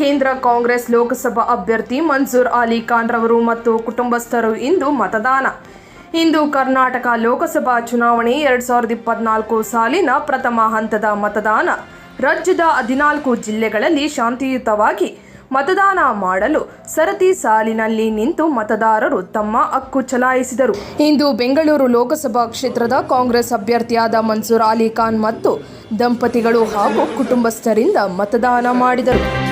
ಕೇಂದ್ರ ಕಾಂಗ್ರೆಸ್ ಲೋಕಸಭಾ ಅಭ್ಯರ್ಥಿ ಮನ್ಸೂರ್ ಅಲಿ ಖಾನ್ ರವರು ಮತ್ತು ಕುಟುಂಬಸ್ಥರು ಇಂದು ಮತದಾನ. ಇಂದು ಕರ್ನಾಟಕ ಲೋಕಸಭಾ ಚುನಾವಣೆ ಎರಡ್ ಸಾವಿರದ ಇಪ್ಪತ್ನಾಲ್ಕು ಸಾಲಿನ ಪ್ರಥಮ ಹಂತದ ಮತದಾನ. ರಾಜ್ಯದ ಹದಿನಾಲ್ಕು ಜಿಲ್ಲೆಗಳಲ್ಲಿ ಶಾಂತಿಯುತವಾಗಿ ಮತದಾನ ಮಾಡಲು ಸರತಿ ಸಾಲಿನಲ್ಲಿ ನಿಂತು ಮತದಾರರು ತಮ್ಮ ಹಕ್ಕು ಚಲಾಯಿಸಿದರು. ಇಂದು ಬೆಂಗಳೂರು ಲೋಕಸಭಾ ಕ್ಷೇತ್ರದ ಕಾಂಗ್ರೆಸ್ ಅಭ್ಯರ್ಥಿಯಾದ ಮನ್ಸೂರ್ ಅಲಿ ಖಾನ್ ಮತ್ತು ದಂಪತಿಗಳು ಹಾಗೂ ಕುಟುಂಬಸ್ಥರಿಂದ ಮತದಾನ ಮಾಡಿದರು.